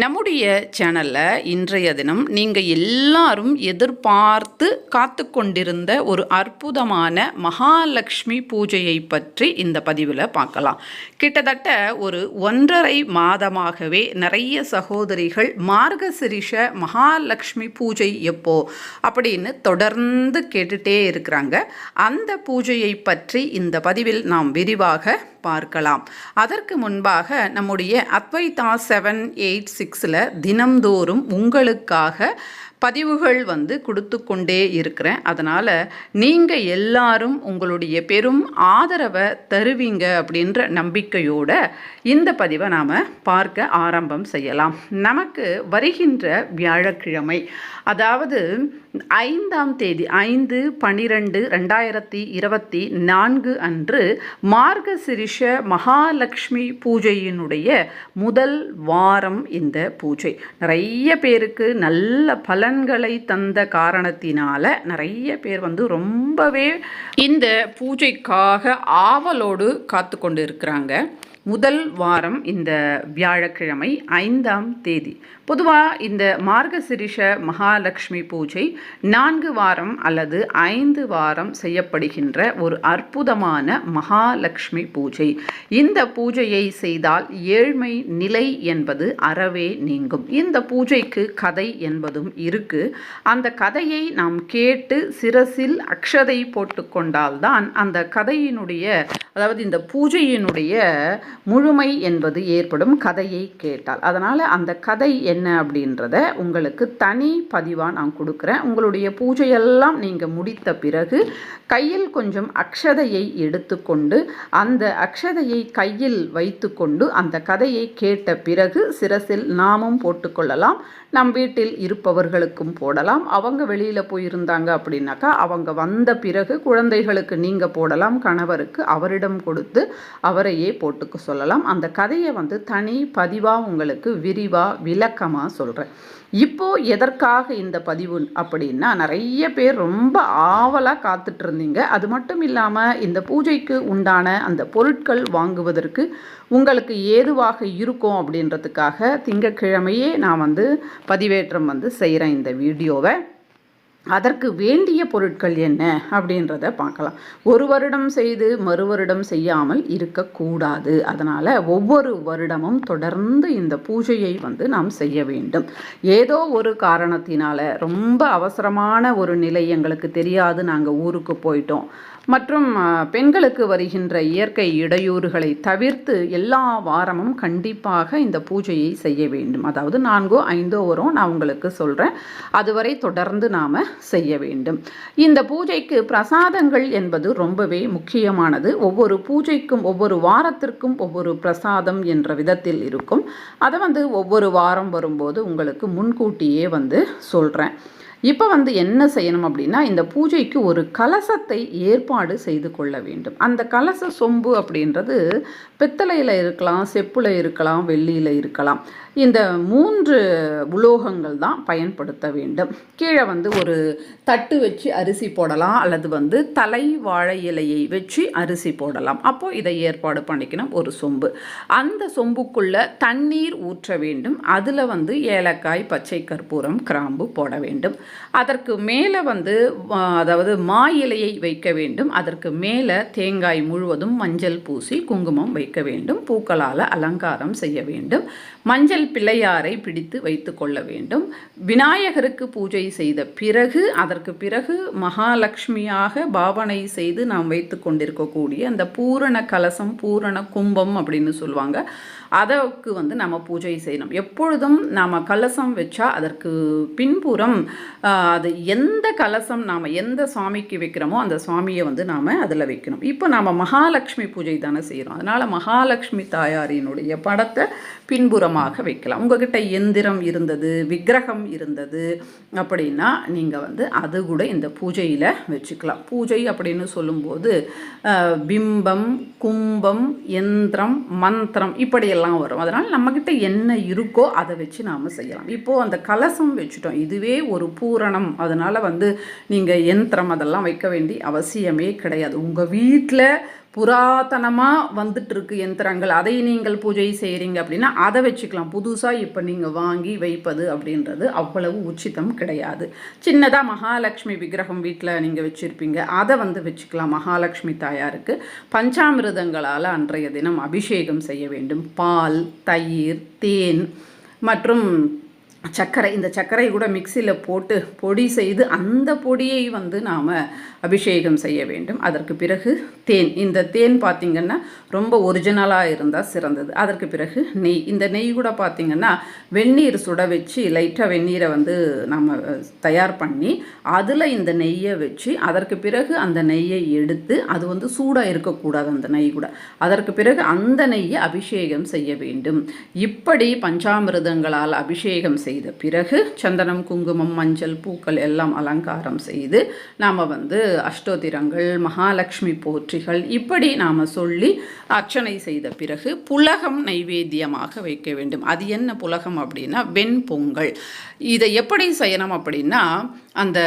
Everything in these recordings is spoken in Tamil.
நம்முடைய சேனலில் இன்றைய தினம் நீங்கள் எல்லாரும் எதிர்பார்த்து காத்து கொண்டிருந்த ஒரு அற்புதமான மகாலட்சுமி பூஜையை பற்றி இந்த பதிவில் பார்க்கலாம். கிட்டத்தட்ட ஒரு ஒன்றரை மாதமாகவே நிறைய சகோதரிகள் மார்கசிரிஷ மகாலட்சுமி பூஜை எப்போ அப்படின்னு தொடர்ந்து கேட்டுட்டே இருக்கிறாங்க. அந்த பூஜையை பற்றி இந்த பதிவில் நாம் விரிவாக பார்க்கலாம். அதற்கு முன்பாக நம்முடைய அத்வைதா செவன் எயிட் சிக்ஸில் தினம்தோறும் உங்களுக்காக பதிவுகள் வந்து கொடுத்து கொண்டே இருக்கிறேன். அதனால் நீங்கள் எல்லாரும் உங்களுடைய பெரும் ஆதரவை தருவீங்க அப்படின்ற நம்பிக்கையோடு இந்த பதிவை நாம் பார்க்க ஆரம்பம் செய்யலாம். நமக்கு வருகின்ற வியாழக்கிழமை அதாவது ஐந்தாம் தேதி ஐந்து பனிரெண்டு ரெண்டாயிரத்தி இருபத்தி நான்கு அன்று மார்கசிரிஷ மகாலட்சுமி பூஜையினுடைய முதல் வாரம் இந்த பூஜை. நிறைய பேருக்கு நல்ல பலன்களை தந்த காரணத்தினால நிறைய பேர் வந்து ரொம்பவே இந்த பூஜைக்காக ஆவலோடு காத்து கொண்டு இருக்கிறாங்க. முதல் வாரம் இந்த வியாழக்கிழமை ஐந்தாம் தேதி. பொதுவாக இந்த மார்கசிரிஷ மகாலட்சுமி பூஜை நான்கு வாரம் அல்லது ஐந்து வாரம் செய்யப்படுகின்ற ஒரு அற்புதமான மகாலட்சுமி பூஜை. இந்த பூஜையை செய்தால் ஏழ்மை நிலை என்பது அறவே நீங்கும். இந்த பூஜைக்கு கதை என்பதும் இருக்கு. அந்த கதையை நாம் கேட்டு சிரசில் அக்ஷதை போட்டுக்கொண்டால்தான் அந்த கதையினுடைய அதாவது இந்த பூஜையினுடைய முழுமை என்பது ஏற்படும் கதையை கேட்டால். அதனால் அந்த கதை என்ன அப்படின்றத உங்களுக்கு தனி பதிவாக நான் கொடுக்குறேன். உங்களுடைய பூஜையெல்லாம் நீங்கள் முடித்த பிறகு கையில் கொஞ்சம் அக்ஷதையை எடுத்துக்கொண்டு அந்த அக்ஷதையை கையில் வைத்துக்கொண்டு அந்த கதையை கேட்ட பிறகு சிரசில் நாமும் போட்டுக்கொள்ளலாம். நம் வீட்டில் இருப்பவர்களுக்கும் போடலாம். அவங்க வெளியில் போயிருந்தாங்க அப்படின்னாக்கா அவங்க வந்த பிறகு குழந்தைகளுக்கு நீங்கள் போடலாம். கணவருக்கு அவரிடம் கொடுத்து அவரையே போட்டுக்க சொல்லலாம். அந்த கதையை வந்து தனி பதிவாக உங்களுக்கு விரிவாக விளக்கமாக சொல்கிறேன் இப்போது எதற்காக இந்த பதிவு அப்படின்னா நிறைய பேர் ரொம்ப ஆவலாக காத்துட்டு இருந்தீங்க அது மட்டும் இல்லாமல் இந்த பூஜைக்கு உண்டான அந்த பொருட்கள் வாங்குவதற்கு உங்களுக்கு ஏதுவாக இருக்கும் அப்படின்றதுக்காக திங்கட்கிழமையே நான் வந்து பதிவேற்றம் வந்து செய்கிறேன் இந்த வீடியோவை. அதற்கு வேண்டிய பொருட்கள் என்ன அப்படின்றத பார்க்கலாம். ஒரு வருடம் செய்து மறு வருடம் செய்யாமல் இருக்கக்கூடாது அதனால் ஒவ்வொரு வருடமும் தொடர்ந்து இந்த பூஜையை வந்து நாம் செய்ய வேண்டும். ஏதோ ஒரு காரணத்தினால ரொம்ப அவசரமான ஒரு நிலை எங்களுக்கு தெரியாது. நாங்கள் ஊருக்கு போயிட்டோம். மற்றும் பெண்களுக்கு வருகின்ற இயற்கை இடையூறுகளை தவிர்த்து எல்லா வாரமும் கண்டிப்பாக இந்த பூஜையை செய்ய வேண்டும். அதாவது நான்கோ ஐந்தோ வரும் நான் உங்களுக்கு சொல்கிறேன் அதுவரை தொடர்ந்து நாம் செய்ய வேண்டும். இந்த பூஜைக்கு பிரசாதங்கள் என்பது ரொம்பவே முக்கியமானது. ஒவ்வொரு பூஜைக்கும் ஒவ்வொரு வாரத்திற்கும் ஒவ்வொரு பிரசாதம் என்ற விதத்தில் இருக்கும். அதை வந்து ஒவ்வொரு வாரம் வரும்போது உங்களுக்கு முன்கூட்டியே வந்து சொல்கிறேன் இப்போ வந்து என்ன செய்யணும் அப்படின்னா இந்த பூஜைக்கு ஒரு கலசத்தை ஏற்பாடு செய்து கொள்ள வேண்டும். அந்த கலச சொம்பு அப்படின்றது பித்தளையில் இருக்கலாம் செப்புல இருக்கலாம் வெள்ளியில் இருக்கலாம். இந்த மூன்று உலோகங்கள் தான் பயன்படுத்த வேண்டும். கீழே வந்து ஒரு தட்டு வச்சு அரிசி போடலாம் அல்லது வந்து தலை வாழை இலையை வச்சு அரிசி போடலாம். அப்போது இதை ஏற்பாடு பண்ணிக்கணும் ஒரு சொம்பு. அந்த சொம்புக்குள்ளே தண்ணீர் ஊற்ற வேண்டும். அதில் வந்து ஏலக்காய் பச்சை கற்பூரம் கிராம்பு போட வேண்டும். அதற்கு மேலே வந்து அதாவது மா இலையை வைக்க வேண்டும். அதற்கு மேலே தேங்காய் முழுவதும் மஞ்சள் பூசி குங்குமம் வைக்க வேண்டும். பூக்களால் அலங்காரம் செய்ய வேண்டும். மஞ்சள் பிள்ளையாரை பிடித்து வைத்து கொள்ள வேண்டும். விநாயகருக்கு பூஜை செய்த பிறகு அதற்கு பிறகு மகாலட்சுமியாக பாவனை செய்து நாம் வைத்து கொண்டிருக்கக்கூடிய அந்த பூரண கலசம் பூரண கும்பம் அப்படின்னு சொல்லுவாங்க. அதற்கு வந்து நம்ம பூஜை செய்யணும். எப்பொழுதும் நாம் கலசம் வச்சா அதற்கு பின்புறம் அது எந்த கலசம் நாம் எந்த சுவாமிக்கு வைக்கிறோமோ அந்த சுவாமியை வந்து நாம் அதில் வைக்கணும். இப்போ நாம் மகாலட்சுமி பூஜை தானே செய்கிறோம் அதனால் மகாலட்சுமி தாயாரினுடைய படத்தை பின்புறமாக வைக்கலாம். உங்ககிட்ட எந்திரம் இருந்தது விக்கிரகம் இருந்தது அப்படின்னா நீங்கள் வந்து அது கூட இந்த பூஜையில் வச்சுக்கலாம். பூஜை அப்படின்னு சொல்லும்போது பிம்பம் கும்பம் எந்திரம் மந்திரம் இப்படியெல்லாம் வரும். அதனால் நம்மக்கிட்ட என்ன இருக்கோ அதை வச்சு நாம் செய்யலாம். இப்போது அந்த கலசம் வச்சுட்டோம். இதுவே ஒரு பூரணம். அதனால் வந்து நீங்கள் எந்திரம் அதெல்லாம் வைக்க வேண்டிய அவசியமே கிடையாது. உங்கள் வீட்டில் புராதனமாக வந்துட்டு இருக்கு யந்திரங்கள் அதை நீங்கள் பூஜை செய்கிறீங்க அப்படின்னா அதை வச்சுக்கலாம். புதுசாக இப்போ நீங்கள் வாங்கி வைப்பது அப்படின்றது அவ்வளவு உச்சிதம் கிடையாது. சின்னதாக மகாலட்சுமி விக்கிரகம் வீட்டில் நீங்கள் வச்சுருப்பீங்க. அதை வந்து வச்சுக்கலாம். மகாலட்சுமி தாயாருக்கு பஞ்சாமிரதங்களால் அன்றைய தினம் அபிஷேகம் செய்ய வேண்டும். பால் தயிர் தேன் மற்றும் சர்க்கரை இந்த சர்க்கரை கூட மிக்சியில் போட்டு பொடி செய்து அந்த பொடியை வந்து நாம் அபிஷேகம் செய்ய வேண்டும். அதற்கு பிறகு தேன். இந்த தேன் பார்த்திங்கன்னா ரொம்ப ஒரிஜினலாக இருந்தால் சிறந்தது. அதற்கு பிறகு நெய். இந்த நெய் கூட பார்த்திங்கன்னா வெந்நீர் சுட வச்சு லைட்டாக வெந்நீரை வந்து நம்ம தயார் பண்ணி அதில் இந்த நெய்யை வச்சு அதற்கு பிறகு அந்த நெய்யை எடுத்து அது வந்து சூடாக இருக்கக்கூடாது அந்த நெய் கூட. அதற்கு பிறகு அந்த நெய்யை அபிஷேகம் செய்ய வேண்டும். இப்படி பஞ்சாமிர்தங்களால் அபிஷேகம் செய்த பிறகு சந்தனம் குங்குமம் மஞ்சள் பூக்கள் எல்லாம் அலங்காரம் செய்து நாம் வந்து அஷ்டோத்திரங்கள் மகாலட்சுமி போற்றிகள் இப்படி நாம் சொல்லி அர்ச்சனை செய்த பிறகு புலகம் நைவேத்தியமாக வைக்க வேண்டும். அது என்ன புலகம் அப்படின்னா வெண்பொங்கல் இதை எப்படி செய்யணும் அப்படின்னா அந்த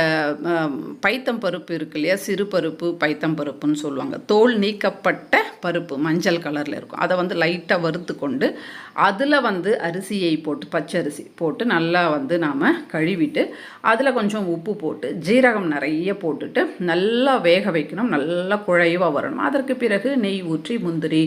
பைத்தம் பருப்பு இருக்கு இல்லையா சிறு பருப்பு பைத்தம் பருப்புன்னு சொல்லுவாங்க. தோல் நீக்கப்பட்ட பருப்பு மஞ்சள் கலரில் இருக்கும். அதை வந்து லைட்டாக வறுத்து கொண்டு அதில் வந்து அரிசியை போட்டு பச்சரிசி போட்டு நல்லா வந்து நாம் கழுவிட்டு அதில் கொஞ்சம் உப்பு போட்டு ஜீரகம் நிறைய போட்டுட்டு நல்லா வேக வைக்கணும். நல்லா குழைவாக வரணும். அதற்கு பிறகு நெய் ஊற்றி முந்திரி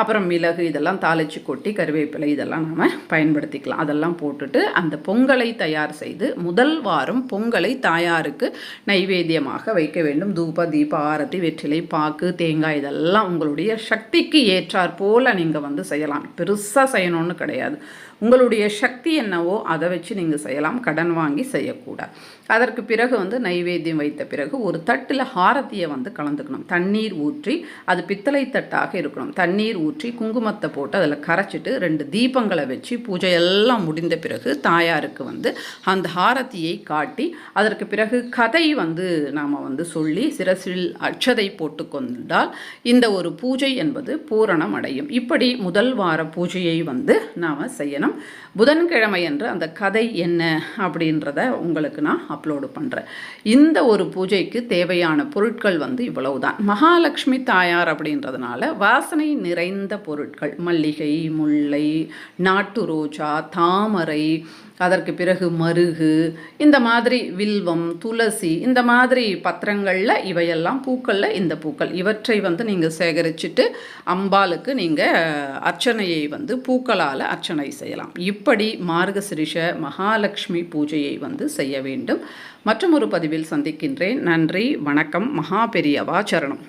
அப்புறம் மிளகு இதெல்லாம் தாளித்து கொட்டி கருவேப்பிலை இதெல்லாம் நாம் பயன்படுத்திக்கலாம். அதெல்லாம் போட்டுட்டு அந்த பொங்கலை தயார் செய்து முதல் வாரம் பொங்கலை தாயாருக்கு நைவேத்தியமாக வைக்க வேண்டும். தூப தீப ஆரத்தி வெற்றிலை பாக்கு தேங்காய் இதெல்லாம் உங்களுடைய சக்திக்கு ஏற்றாற் போல் நீங்கள் வந்து செய்யலாம். பெருசாக செய்யணும்னு கிடையாது. உங்களுடைய சக்தி என்னவோ அதை வச்சு நீங்கள் செய்யலாம். கடன் வாங்கி செய்யக்கூடாது. அதற்கு பிறகு வந்து நைவேத்தியம் வைத்த பிறகு ஒரு தட்டில் ஹாரத்தியை வந்து கலந்துக்கணும். தண்ணீர் ஊற்றி அது பித்தளை தட்டாக இருக்கணும். தண்ணீர் ஊற்றி குங்குமத்தை போட்டு அதில் கரைச்சிட்டு ரெண்டு தீபங்களை வச்சு பூஜை எல்லாம் முடிந்த பிறகு தாயாருக்கு வந்து அந்த ஹாரத்தியை காட்டி அதற்கு பிறகு கதை வந்து நாம் வந்து சொல்லி சிரசில் அட்சதை போட்டு கொண்டால் இந்த ஒரு பூஜை என்பது பூரணம் அடையும் இப்படி முதல் வார பூஜையை வந்து நாம் செய்யணும். புதன்கிழமை என்று அந்த கதை என்ன அப்படின்றத உங்களுக்கு நான் அப்லோடு பண்ணுறேன் இந்த ஒரு பூஜைக்கு தேவையான பொருட்கள் வந்து இவ்வளவுதான். மகாலட்சுமி தாயார் அப்படின்றதுனால வாசனை நிறைந்த பொருட்கள் மல்லிகை முல்லை நாட்டு ரோஜா தாமரை அதற்கு பிறகு மருகு இந்த மாதிரி வில்வம் துளசி இந்த மாதிரி பத்திரங்களில் இவையெல்லாம் பூக்களில் இந்த பூக்கள். இவற்றை வந்து நீங்கள் சேகரிச்சுட்டு அம்பாளுக்கு நீங்கள் அர்ச்சனையை வந்து பூக்களால் அர்ச்சனை செய்யலாம். இப்படி மார்கசிரிஷ மகாலட்சுமி பூஜையை வந்து செய்ய வேண்டும். மற்றும் ஒரு பதிவில் சந்திக்கின்றேன். நன்றி வணக்கம் மகா பெரியவா சரணம்.